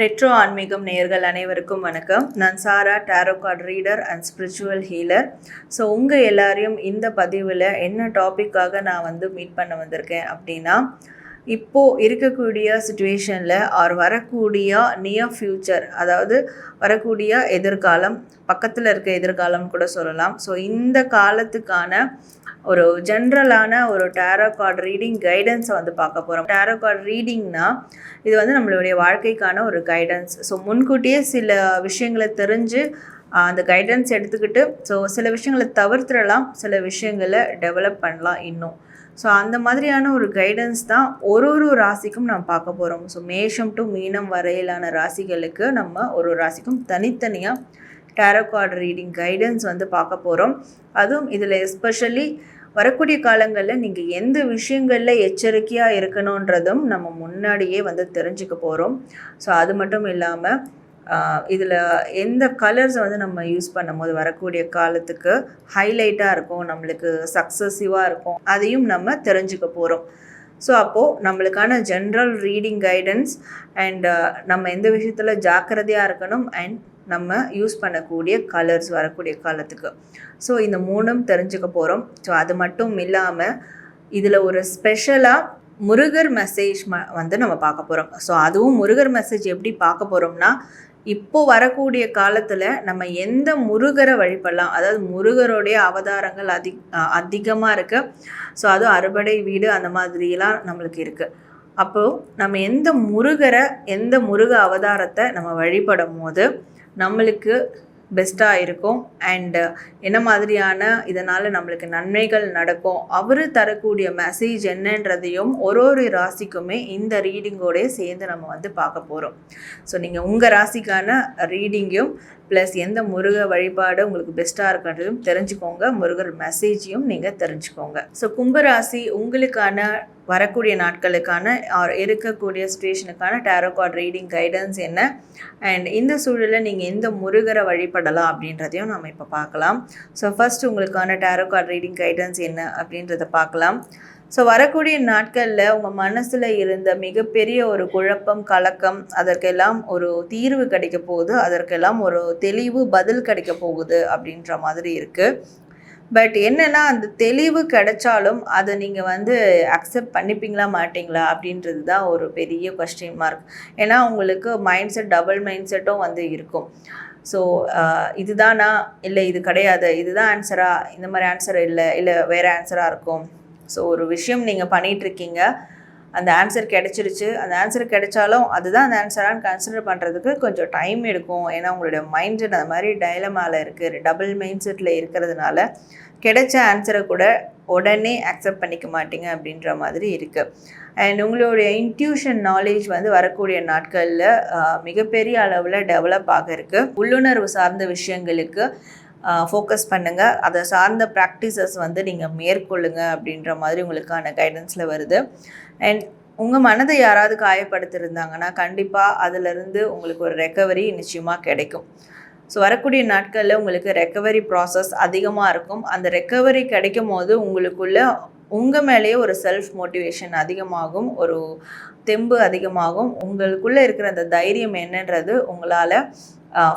Retro ஆன்மீகம் நேயர்கள் அனைவருக்கும் வணக்கம். நான் Sara tarot card reader and spiritual healer. So உங்கள் எல்லாரையும் இந்த பதிவில் என்ன டாப்பிக்காக நான் வந்து மீட் பண்ண வந்திருக்கேன் அப்படின்னா இப்போது இருக்கக்கூடிய சுச்சுவேஷனில் ஆர் வரக்கூடிய நியர் ஃப்யூச்சர் அதாவது வரக்கூடிய எதிர்காலம் பக்கத்தில் இருக்க எதிர்காலம் கூட சொல்லலாம். ஸோ இந்த காலத்துக்கான ஒரு ஜென்ரலான ஒரு டேரோ கார்டு ரீடிங் கைடன்ஸை வந்து பார்க்க போகிறோம் டேரோ கார்டு ரீடிங்னா இது வந்து நம்மளுடைய வாழ்க்கைக்கான ஒரு கைடன்ஸ் ஸோ முன்கூட்டியே சில விஷயங்களை தெரிஞ்சு அந்த கைடன்ஸ் எடுத்துக்கிட்டு ஸோ சில விஷயங்களை தவிர்த்துடலாம் சில விஷயங்களை டெவலப் பண்ணலாம் இன்னும். ஸோ அந்த மாதிரியான ஒரு கைடன்ஸ் தான் ஒரு ஒரு ராசிக்கும் நம்ம பார்க்க போகிறோம் ஸோ மேஷம் டு மீனம் வரையிலான ராசிகளுக்கு நம்ம ஒரு ஒரு ராசிக்கும் தனித்தனியாக டேரோ கார்டு ரீடிங் கைடன்ஸ் வந்து பார்க்க போகிறோம் அதுவும் இதில் எஸ்பெஷலி வரக்கூடிய காலங்களில் நீங்கள் எந்த விஷயங்களில் எச்சரிக்கையாக இருக்கணுன்றதும் நம்ம முன்னாடியே வந்து தெரிஞ்சுக்க போகிறோம் ஸோ அது மட்டும் இல்லாமல் இதில் எந்த கலர்ஸை வந்து நம்ம யூஸ் பண்ணும்போது வரக்கூடிய காலத்துக்கு ஹைலைட்டாக இருக்கும் நம்மளுக்கு சக்ஸஸிவாக இருக்கும் அதையும் நம்ம தெரிஞ்சுக்க போகிறோம் ஸோ அப்போது நம்மளுக்கான ஜென்ரல் ரீடிங் கைடன்ஸ் அண்ட் நம்ம எந்த விஷயத்தில் ஜாக்கிரதையாக இருக்கணும் அண்ட் நம்ம யூஸ் பண்ணக்கூடிய கலர்ஸ் வரக்கூடிய காலத்துக்கு. ஸோ இந்த மூணும் தெரிஞ்சுக்க போகிறோம் ஸோ அது மட்டும் இல்லாமல் இதில் ஒரு ஸ்பெஷலாக முருகர் மெசேஜ் ம வந்து நம்ம பார்க்க போகிறோம் ஸோ அதுவும் முருகர் மெசேஜ் எப்படி பார்க்க போகிறோம்னா இப்போ வரக்கூடிய காலத்தில் நம்ம எந்த முருகரை வழிபடலாம்? அதாவது முருகருடைய அவதாரங்கள் அதி அதிகமாக இருக்குது ஸோ அதுவும் அறுபடை வீடு அந்த மாதிரிலாம் நம்மளுக்கு இருக்குது அப்போது நம்ம எந்த முருகரை எந்த முருக அவதாரத்தை நம்ம வழிபடும் போது நம்மளுக்கு பெஸ்ட்டாக இருக்கும். அண்டு uh, என்ன மாதிரியான இதனால் நம்மளுக்கு நன்மைகள் நடக்கும்? அவர் தரக்கூடிய மெசேஜ் என்னன்றதையும் ஒரு ஒரு ராசிக்குமே இந்த ரீடிங்கோடய சேர்ந்து நம்ம வந்து பார்க்க போகிறோம் ஸோ நீங்கள் உங்கள் ராசிக்கான ரீடிங்கும் ப்ளஸ் எந்த முருக வழிபாடு உங்களுக்கு பெஸ்ட்டாக இருக்கிறதையும் தெரிஞ்சுக்கோங்க. முருகர் மெசேஜையும் நீங்கள் தெரிஞ்சுக்கோங்க. ஸோ கும்பராசி உங்களுக்கான வரக்கூடிய நாட்களுக்கான ஆர் இருக்கக்கூடிய சுச்சுவேஷனுக்கான டேரோ கார்ட் ரீடிங் கைடன்ஸ் என்ன? அண்ட் இந்த சூழலில் நீங்கள் எந்த முருகரை வழிபடலாம் அப்படின்றதையும் நம்ம இப்போ பார்க்கலாம். ஸோ ஃபர்ஸ்ட் உங்களுக்கான டேரோ கார்ட் ரீடிங் கைடன்ஸ் என்ன அப்படின்றத பார்க்கலாம். ஸோ வரக்கூடிய நாட்களில் உங்கள் மனசில் இருந்த மிகப்பெரிய ஒரு குழப்பம் கலக்கம் அதற்கெல்லாம் ஒரு தீர்வு கிடைக்க போகுது அதற்கெல்லாம் ஒரு தெளிவு பதில் கிடைக்க போகுது அப்படின்ற மாதிரி இருக்குது பட் என்னென்னா அந்த தெளிவு கிடைச்சாலும் அதை நீங்கள் வந்து அக்செப்ட் பண்ணிப்பீங்களா மாட்டிங்களா அப்படின்றது தான் ஒரு பெரிய கொஸ்டின் மார்க் ஏன்னா உங்களுக்கு மைண்ட் செட் டபுள் மைண்ட் செட்டும் வந்து இருக்கும். ஸோ இதுதானா? இல்லை இது கிடையாது. இதுதான் ஆன்சரா இந்த மாதிரி ஆன்சர் இல்லை. இல்லை வேறு ஆன்சராக இருக்கும். ஸோ ஒரு விஷயம் நீங்கள் பண்ணிகிட்ருக்கீங்க அந்த ஆன்சர் கிடைச்சிருச்சு. அந்த ஆன்சர் கிடைச்சாலும் அதுதான் அந்த ஆன்சரான்னு கன்சிடர் பண்ணுறதுக்கு கொஞ்சம் டைம் எடுக்கும். ஏன்னா உங்களுடைய மைண்ட் செட் அந்த மாதிரி டைலமாவில் இருக்குது டபுள் மைண்ட் செட்டில் இருக்கிறதுனால கிடைச்ச ஆன்சரை கூட உடனே அக்செப்ட் பண்ணிக்க மாட்டீங்க அப்படின்ற மாதிரி இருக்குது அண்ட் உங்களுடைய இன்ட்யூஷன் நாலேஜ் வந்து வரக்கூடிய நாட்களில் மிகப்பெரிய அளவில் டெவலப் ஆக இருக்குது உள்ளுணர்வு சார்ந்த விஷயங்களுக்கு ஃபோக்கஸ் பண்ணுங்கள் அதை சார்ந்த ப்ராக்டிசஸ் வந்து நீங்கள் மேற்கொள்ளுங்க அப்படின்ற மாதிரி உங்களுக்கான கைடன்ஸில் வருது. அண்ட் உங்கள் மனதை யாராவது காயப்படுத்திருந்தாங்கன்னா கண்டிப்பாக அதிலிருந்து உங்களுக்கு ஒரு ரெக்கவரி நிச்சயமாக கிடைக்கும். ஸோ வரக்கூடிய நாட்களில் உங்களுக்கு ரெக்கவரி ப்ராசஸ் அதிகமாக இருக்கும். அந்த ரெக்கவரி கிடைக்கும் போது உங்களுக்குள்ள உங்கள் மேலேயே ஒரு செல்ஃப் மோட்டிவேஷன் அதிகமாகும் ஒரு தெம்பு அதிகமாகும். உங்களுக்குள்ளே இருக்கிற அந்த தைரியம் என்னன்றது உங்களால்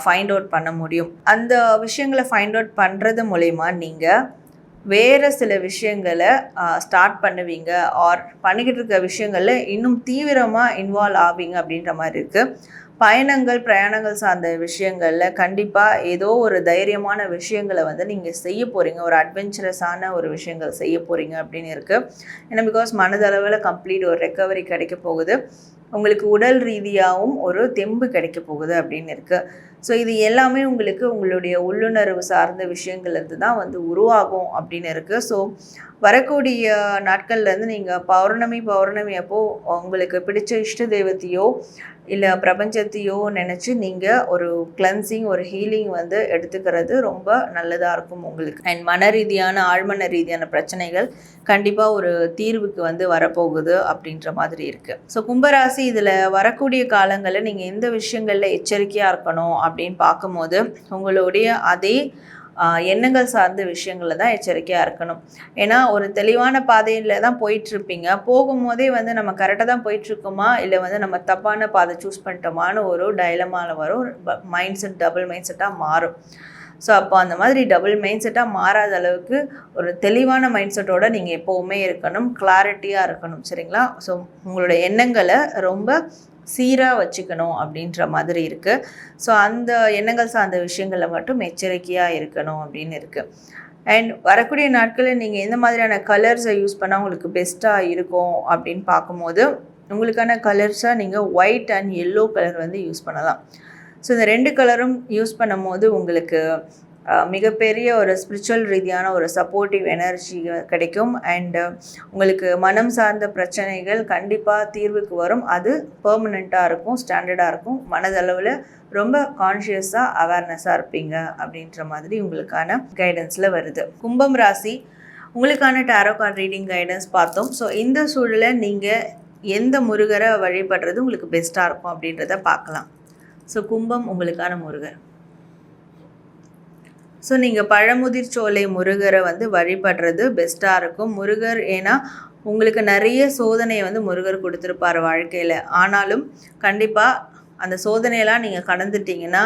ஃபைண்ட் அவுட் பண்ண முடியும். அந்த விஷயங்களை ஃபைண்ட் அவுட் பண்ணுறது மூலயமா நீங்கள் வேறு சில விஷயங்களை ஸ்டார்ட் பண்ணுவீங்க. ஆர் பண்ணிக்கிட்டு இருக்க விஷயங்களில் இன்னும் தீவிரமாக இன்வால்வ் ஆவீங்க அப்படின்ற மாதிரி இருக்குது பயணங்கள் பிரயாணங்கள் சார்ந்த விஷயங்களில் கண்டிப்பாக ஏதோ ஒரு தைரியமான விஷயங்களை வந்து நீங்கள் செய்ய போகிறீங்க ஒரு அட்வென்ச்சரஸான ஒரு விஷயங்கள் செய்ய போகிறீங்க அப்படின்னு இருக்குது ஏன்னா பிகாஸ் மனதளவில் கம்ப்ளீட் ஒரு ரெக்கவரி கிடைக்க போகுது. உங்களுக்கு உடல் ரீதியாகவும் ஒரு தெம்பு கிடைக்க போகுது அப்படின்னு இருக்குது ஸோ இது எல்லாமே உங்களுக்கு உங்களுடைய உள்ளுணர்வு சார்ந்த விஷயங்கள்லேருந்து தான் வந்து உருவாகும் அப்படின்னு இருக்குது ஸோ வரக்கூடிய நாட்கள்லேருந்து நீங்கள் பௌர்ணமி பௌர்ணமி அப்போது உங்களுக்கு பிடிச்ச இஷ்ட தெய்வத்தையோ இல்லை பிரபஞ்சத்தையோ நினச்சி நீங்கள் ஒரு கிளன்சிங் ஒரு ஹீலிங் வந்து எடுத்துக்கிறது ரொம்ப நல்லதாக இருக்கும் உங்களுக்கு. அண்ட் மன ரீதியான ஆழ்மன ரீதியான பிரச்சனைகள் கண்டிப்பாக ஒரு தீர்வுக்கு வந்து வரப்போகுது அப்படின்ற மாதிரி இருக்குது ஸோ கும்பராசி இதில் வரக்கூடிய காலங்களில் நீங்கள் எந்த விஷயங்களில் எச்சரிக்கையாக இருக்கணும் அப்படின்னு பார்க்கும்போது உங்களுடைய அதே எண்ணங்கள் சார்ந்த விஷயங்களில் தான் எச்சரிக்கையாக இருக்கணும். ஏன்னா ஒரு தெளிவான பாதையில் தான் போயிட்டுருப்பீங்க. போகும்போதே வந்து நம்ம கரெக்டாக தான் போயிட்டுருக்கோமா? இல்லை வந்து நம்ம தப்பான பாதை சூஸ் பண்ணிட்டோமான்னு ஒரு டைலமாவில் வரும். மைண்ட் செட் டபுள் மைண்ட் செட்டாக மாறும். ஸோ அப்போ அந்த மாதிரி டபுள் மைண்ட் செட்டாக மாறாத அளவுக்கு ஒரு தெளிவான மைண்ட் செட்டோட நீங்கள் எப்போவுமே இருக்கணும். கிளாரிட்டியாக இருக்கணும். சரிங்களா? ஸோ உங்களோட எண்ணங்களை ரொம்ப சீராக வச்சுக்கணும் அப்படின்ற மாதிரி இருக்குது ஸோ அந்த எண்ணங்கள் சார்ந்த விஷயங்களில் மட்டும் எச்சரிக்கையாக இருக்கணும் அப்படின்னு இருக்குது அண்ட் வரக்கூடிய நாட்களில் நீங்கள் எந்த மாதிரியான கலர்ஸை யூஸ் பண்ணால் உங்களுக்கு பெஸ்ட்டாக இருக்கும் அப்படின்னு பார்க்கும்போது உங்களுக்கான கலர்ஸாக நீங்கள் ஒயிட் அண்ட் எல்லோ கலர் வந்து யூஸ் பண்ணலாம். ஸோ இந்த ரெண்டு கலரும் யூஸ் பண்ணும்போது உங்களுக்கு மிகப்பெரிய ஒரு ஸ்பிரிச்சுவல் ரீதியான ஒரு சப்போர்ட்டிவ் எனர்ஜி கிடைக்கும். அண்டு உங்களுக்கு மனம் சார்ந்த பிரச்சனைகள் கண்டிப்பாக தீர்வுக்கு வரும். அது பெர்மனெண்ட்டாக இருக்கும் ஸ்டாண்டர்டாக இருக்கும். மனதளவில் ரொம்ப கான்ஷியஸாக அவேர்னஸாக இருப்பீங்க அப்படின்ற மாதிரி உங்களுக்கான கைடன்ஸில் வருது. கும்பம் ராசி உங்களுக்கான டேரோ கார்ட் ரீடிங் கைடன்ஸ் பார்த்தோம். ஸோ இந்த சூழலை நீங்கள் எந்த முருகரை வழிபடுறது உங்களுக்கு பெஸ்ட்டாக இருக்கும் அப்படின்றத பார்க்கலாம். ஸோ கும்பம் உங்களுக்கான முருகர். ஸோ நீங்கள் பழமுதிர் சோலை முருகரை வந்து வழிபடுறது பெஸ்ட்டாக இருக்கும். முருகர் ஏன்னா உங்களுக்கு நிறைய சோதனையை வந்து முருகர் கொடுத்துருப்பார் வாழ்க்கையில். ஆனாலும் கண்டிப்பாக அந்த சோதனையெல்லாம் நீங்கள் கடந்துட்டீங்கன்னா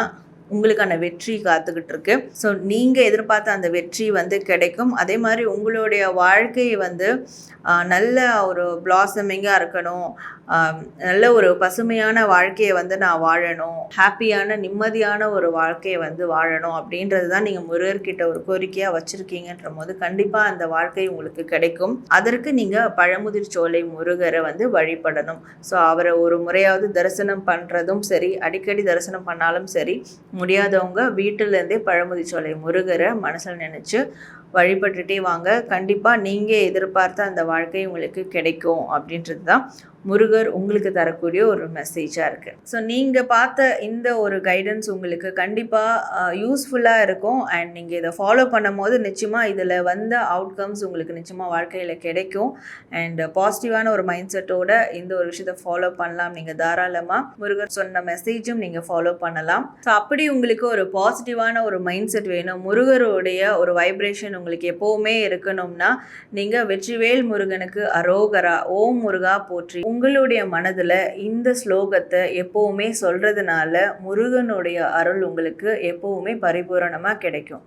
உங்களுக்கான வெற்றி காத்துக்கிட்டு இருக்கு ஸோ நீங்கள் எதிர்பார்த்த அந்த வெற்றி வந்து கிடைக்கும். அதே மாதிரி உங்களுடைய வாழ்க்கை வந்து நல்ல ஒரு பிளாசமிங்காக இருக்கணும். நல்ல ஒரு பசுமையான வாழ்க்கையை வந்து நான் வாழணும். ஹாப்பியான நிம்மதியான ஒரு வாழ்க்கையை வந்து வாழணும் அப்படின்றது தான் நீங்கள் முருகர்கிட்ட ஒரு கோரிக்கையாக வச்சுருக்கீங்கன்ற போது கண்டிப்பாக அந்த வாழ்க்கை உங்களுக்கு கிடைக்கும். அதற்கு நீங்கள் பழமுதிர் சோலை முருகரை வந்து வழிபடணும். ஸோ அவரை ஒரு முறையாவது தரிசனம் பண்ணுறதும் சரி அடிக்கடி தரிசனம் பண்ணாலும் சரி முடியாதவங்க வீட்டிலேருந்தே பழமுதிர் சோலை முருகரை மனசில் நினச்சி வழிபட்டுட்டே வாங்க. கண்டிப்பாக நீங்கள் எதிர்பார்த்த அந்த வாழ்க்கை உங்களுக்கு கிடைக்கும் அப்படின்றது தான் முருகர் உங்களுக்கு தரக்கூடிய ஒரு மெசேஜாக இருக்குது ஸோ நீங்கள் பார்த்த இந்த ஒரு கைடன்ஸ் உங்களுக்கு கண்டிப்பாக யூஸ்ஃபுல்லாக இருக்கும். அண்ட் நீங்கள் இதை ஃபாலோ பண்ணும் போது நிச்சயமாக இதில் வந்த அவுட்கம்ஸ் உங்களுக்கு நிச்சயமாக வாழ்க்கையில் கிடைக்கும். அண்ட் பாசிட்டிவான ஒரு மைண்ட் செட்டோட இந்த ஒரு விஷயத்தை ஃபாலோ பண்ணலாம். நீங்கள் தாராளமாக முருகர் சொன்ன மெசேஜும் நீங்கள் ஃபாலோ பண்ணலாம். ஸோ அப்படி உங்களுக்கு ஒரு பாசிட்டிவான ஒரு மைண்ட் செட் வேணும். முருகருடைய ஒரு வைப்ரேஷன் உங்களுக்கு எப்போவுமே இருக்கணும்னா நீங்கள் வெற்றிவேல் முருகனுக்கு அரோகரா ஓம் முருகா போற்றி. உங்களுடைய மனதில் இந்த ஸ்லோகத்தை எப்போவுமே சொல்கிறதுனால முருகனுடைய அருள் உங்களுக்கு எப்போவுமே பரிபூரணமாக கிடைக்கும்.